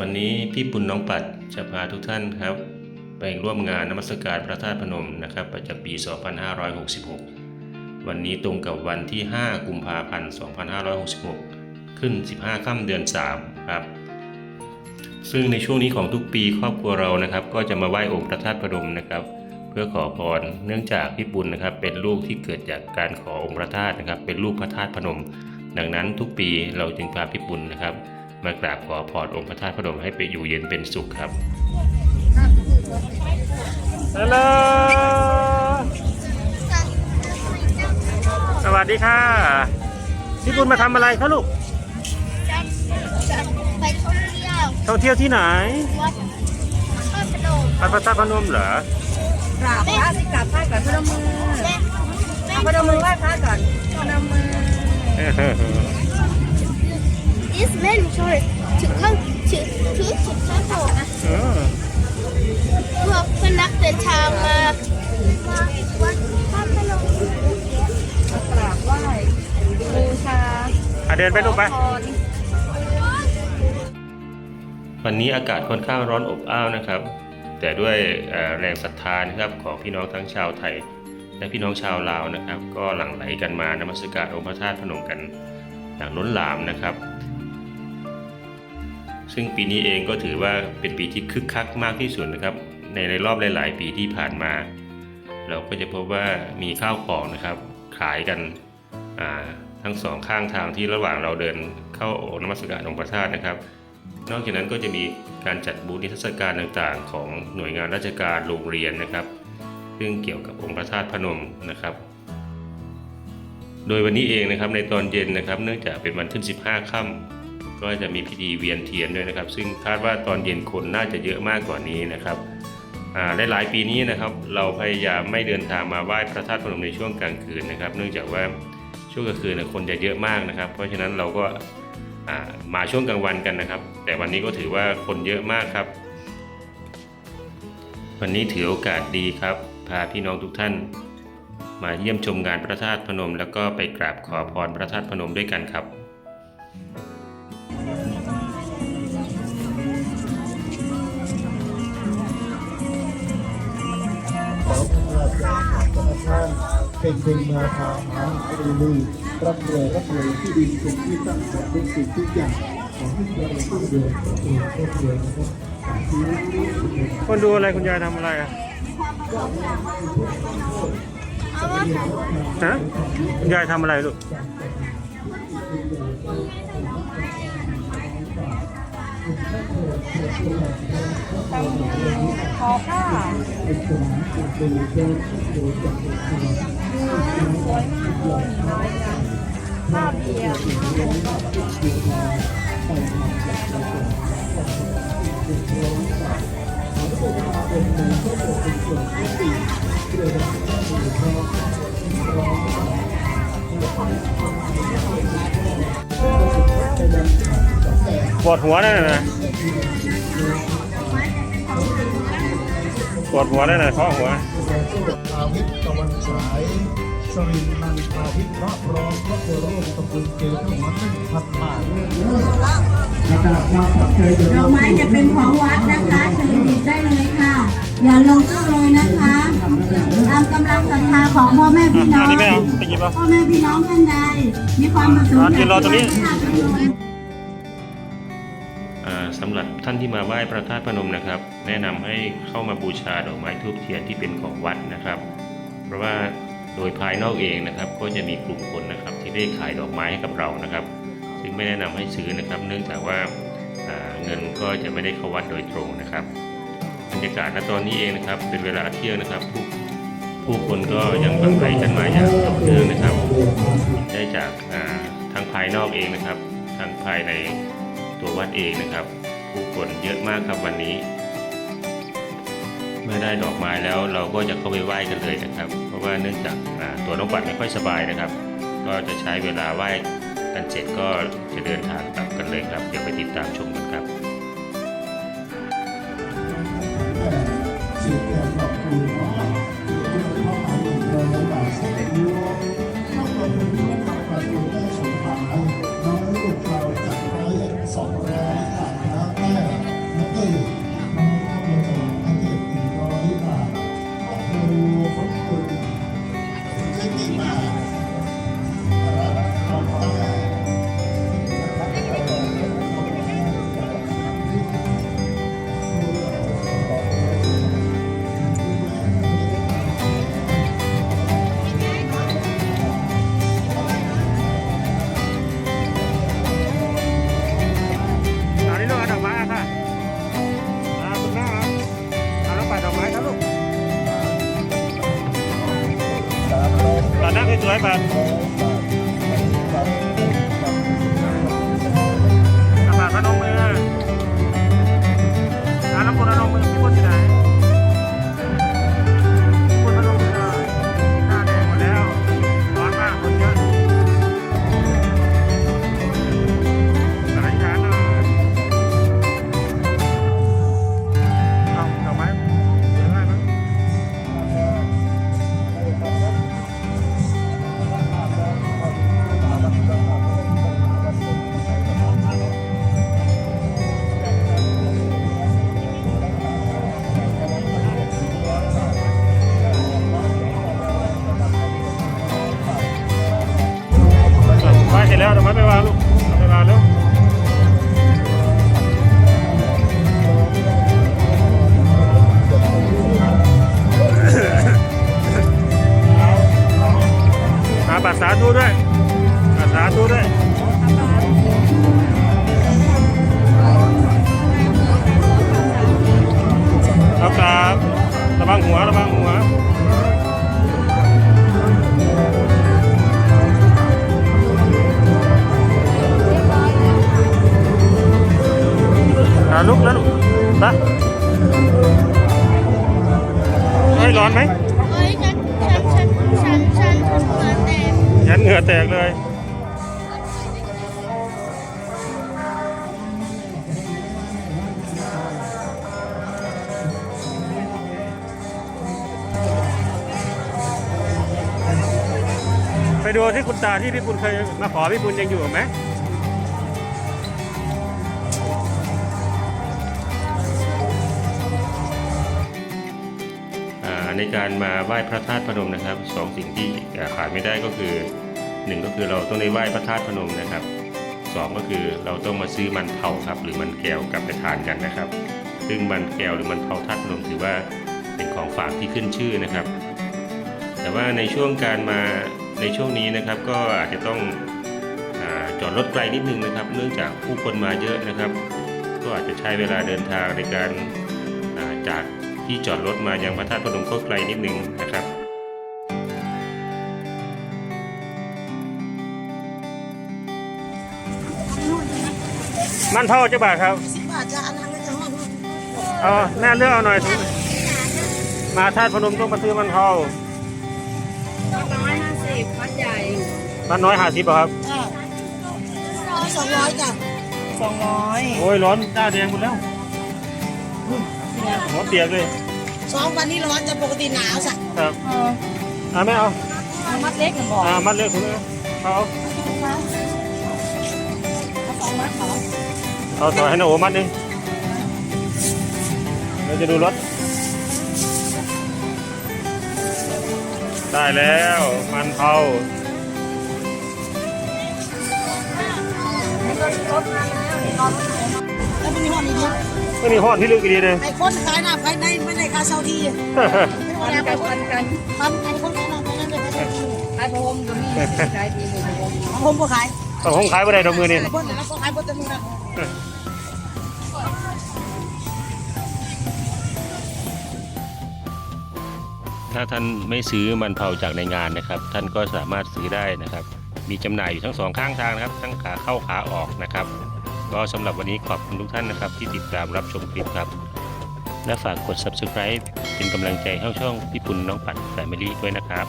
วันนี้พี่ปุณน้องปัดจะพาทุกท่านครับ ไปร่วมงานนมัสการพระธาตุพนมนะครับประจำปี 2566 วันนี้ตรงกับวันที่ 5 กุมภาพันธ์ 2566 ขึ้น 15 ค่ำเดือน 3 ครับ ซึ่งในช่วงนี้ของทุกปีครอบครัวเรานะครับ ก็จะมาไหว้องค์พระธาตุพนมนะครับ เพื่อขอพรเนื่องจากพี่ปุณนะครับ เป็นลูกที่เกิดจากการขอองค์พระธาตุนะครับ เป็นลูกพระธาตุพนม ดังนั้นทุกปีเราจึงพาพี่ปุณนะครับ มากราบขอพรองค์พระธาตุพนมให้ไปอยู่เย็นเป็นสุขครับฮัลโหลสวัสดีค่ะพี่ปุณมาทำอะไรคะลูกจะจะไปท่องเที่ยวท่องเที่ยวที่ไหนวัดพระพนมวัดพระธาตุพนมเหรอกราบพระสิกราบพระก่อนพนมมือแม่แม่พนมมือไหว้พระก่อนพนมมือ ดิสแมนช่วยถึงข้างถึงถึงถึงข้างโบนะเออพวกเพื่อนนักเดินทางมามาวัดพระพนมกราบไหว้บูชาอะเดินไปลูกไปขอพรวันนี้อากาศค่อนข้างร้อนอบอ้าวนะครับ แต่ด้วยเอ่อแรงศรัทธานะครับของพี่น้องทั้งชาวไทย และพี่น้องชาวลาวนะครับ ก็หลั่งไหลกันมานมัสการองค์พระธาตุพนมกันอย่างล้นหลามนะครับ ซึ่งปีนี้เองก็ถือว่าเป็นปีที่คึกคักมากที่สุดนะครับ ในในรอบหลาย ๆ ปีที่ผ่านมา เราก็จะพบว่ามีข้าวของนะครับ ขายกันทั้งสองข้างทางที่ระหว่างเราเดินเข้าโอนมัสการองค์พระธาตุนะครับ นอกจากนั้นก็จะมีการจัดบูธนิทรรศการต่างๆ ของหน่วยงานราชการโรงเรียนนะครับ ซึ่งเกี่ยวกับองค์พระธาตุพนมนะครับโดยวันนี้เองนะครับในตอนเย็นนะครับ เนื่องจากเป็นวันขึ้น 15 ค่ำ ก็จะมีพิธีเวียนเทียนด้วยนะครับ ซึ่งคาดว่าตอนเย็นคนน่าจะเยอะมากกว่านี้นะครับหลายๆปีนี้นะครับเราพยายามไม่เดินทางมาไหว้พระธาตุพนมในช่วงกลางคืนนะครับ เนื่องจากว่าช่วงกลางคืนคนจะเยอะมากนะครับ เพราะฉะนั้นเราก็มาช่วงกลางวันกันนะครับ แต่วันนี้ก็ถือว่าคนเยอะมากครับ วันนี้ถือโอกาสดีครับ พาพี่น้องทุกท่าน มาเยี่ยมชมงานพระธาตุพนม แล้วก็ไปกราบขอพรพระธาตุพนมด้วยกันครับาพระท่านเป็นเป็นมาพาหาหาลือลือรับรวยรับรวยที่ดินเป็นที่ตั้งของทุกสิ่งทุกอย่างของที่เราต้องเดินต้องเดินต้องเดินนะครับชีวิตนี้สุดเลยคนดูอะไรคุณยายทำอะไรอะเอาว่าฮะคุณยายทำอะไรลูก ขอผ้าสวยมากเลยผ้าเบียร์ปวดหัวนั่นนะ ปวดหัวนั่นนะข้อหัวอาวิทย์ตะวันฉายสรินนันอาวิทย์พระพร้อมพระโคโรมตะบุญเกลือมาหนึ่งพันบาทนะครับมาปักใจเดี๋ยวดอกไม้จะเป็นของวัดนะคะเชิญหยิบได้เลยค่ะ อย่าลงตู้เลยนะคะตามกำลังศรัทธาของพ่อแม่พี่น้อง อันนี้ไม่เอาไปหยิบเอา พ่อแม่พี่น้องท่านใดมีความประสงค์อะยืนรอตรงนี้อยากจะไห สำหรับท่านที่มาไหว้พระธาตุพนมนะครับ แนะนำให้เข้ามาบูชาดอกไม้ทูบเทียนที่เป็นของวัดนะครับ เพราะว่าโดยภายนอกเองนะครับ ก็จะมีกลุ่มคนนะครับ ที่ได้ขายดอกไม้ให้กับเรานะครับ ซึ่งไม่แนะนำให้ซื้อนะครับ เนื่องจากว่าเงินก็จะไม่ได้เข้าวัดโดยตรงนะครับบรรยากาศณตอนนี้เองนะครับ เป็นเวลาเที่ยงนะครับผู้ผู้คนก็ยังบังไหลกันมาอย่างต่อเนื่องนะครับ ได้จากทางภายนอกเองนะครับทางภายใน ตัววัดเองนะครับ ผู้คนเยอะมากครับวันนี้ เมื่อได้ดอกไม้แล้วเราก็จะเข้าไปไหว้กันเลยนะครับ เพราะว่าเนื่องจากตัวน้องปัดไม่ค่อยสบายนะครับ ก็จะใช้เวลาไหว้กันเสร็จก็จะเดินทางกลับกันเลยครับ เดี๋ยวไปติดตามชมกันครับ ด้วย ดูที่คุณตาที่พี่ปุณเคยมาขอพี่ปุณยังอยู่ไหมอ่าในการมาไหว้พระธาตุพนมนะครับสองสิ่งที่ขาดไม่ได้ก็คือหนึ่งก็คือเราต้องได้ไหว้พระธาตุพนมนะครับสองก็คือเราต้องมาซื้อมันเผาครับ หรือมันแก้วกลับไปทานกันนะครับ ซึ่งมันแก้วหรือมันเผาธาตุพนมถือว่าเป็นของฝากที่ขึ้นชื่อนะครับ แต่ว่าในช่วงการมา ในช่วงนี้นะครับก็อาจจะต้องอาจอดรถไกลนิดนึงนะครับ เนื่องจากผู้คนมาเยอะนะครับ ก็อาจจะใช้เวลาเดินทางในการอ่าจากที่จอดรถมายังพระธาตุพนมก็ไกลนิดนึงนะครับมันเท่าจะบาทครับสิบบาทจะอันนั้นก็จะห้องเอาแม่เลือกเอาหน่อยถุงมาธาตุพนมต้องมาซื้อมันเท่า มันน้อยหาสิบครับสองร้อยจ้ะสองร้อยโอ้ยร้อนหน้าแดงหมดแล้วร้อนเตียกเลยสองวันนี้ร้อนจะปกติหนาวสักครับอ่าไม่เอามัดเล็กหนึ่งบอกอ่ามัดเลือกถุงเอาเอาสองมัดเหรอเอาต่อให้นาโอมัดหนึงเราจะดูรถ ได้แล้ว มันเผา แล้วมันมีห้องนี้ไม่มีห้องที่ลึกดีเลยไอ้คนขายหน้าภายในไม่ได้ค่าเช่าที่ไม่ได้ไปคนกันทำไอ้คนขายหน้าภายในไม่ได้ค่าเช่าที่ขายพรมก็มีขายดีพรมพรมก็ขายต้องห้องขายไม่ได้ดอกมือนี่คนแต่ละก็ขายคนแต่มือนะถ้าท่านไม่ซื้อมันเผาจากในงานนะครับ ท่านก็สามารถซื้อได้นะครับ มีจำหน่ายอยู่ทั้งสองข้างทางนะครับ ทั้งขาเข้าขาออกนะครับ ก็สำหรับวันนี้ขอบคุณทุกท่านนะครับ ที่ติดตามรับชมคลิปครับ และฝากกด subscribe เป็นกำลังใจให้ช่องพี่ปุณน้องปัดแฟมิลี่ด้วยนะครับ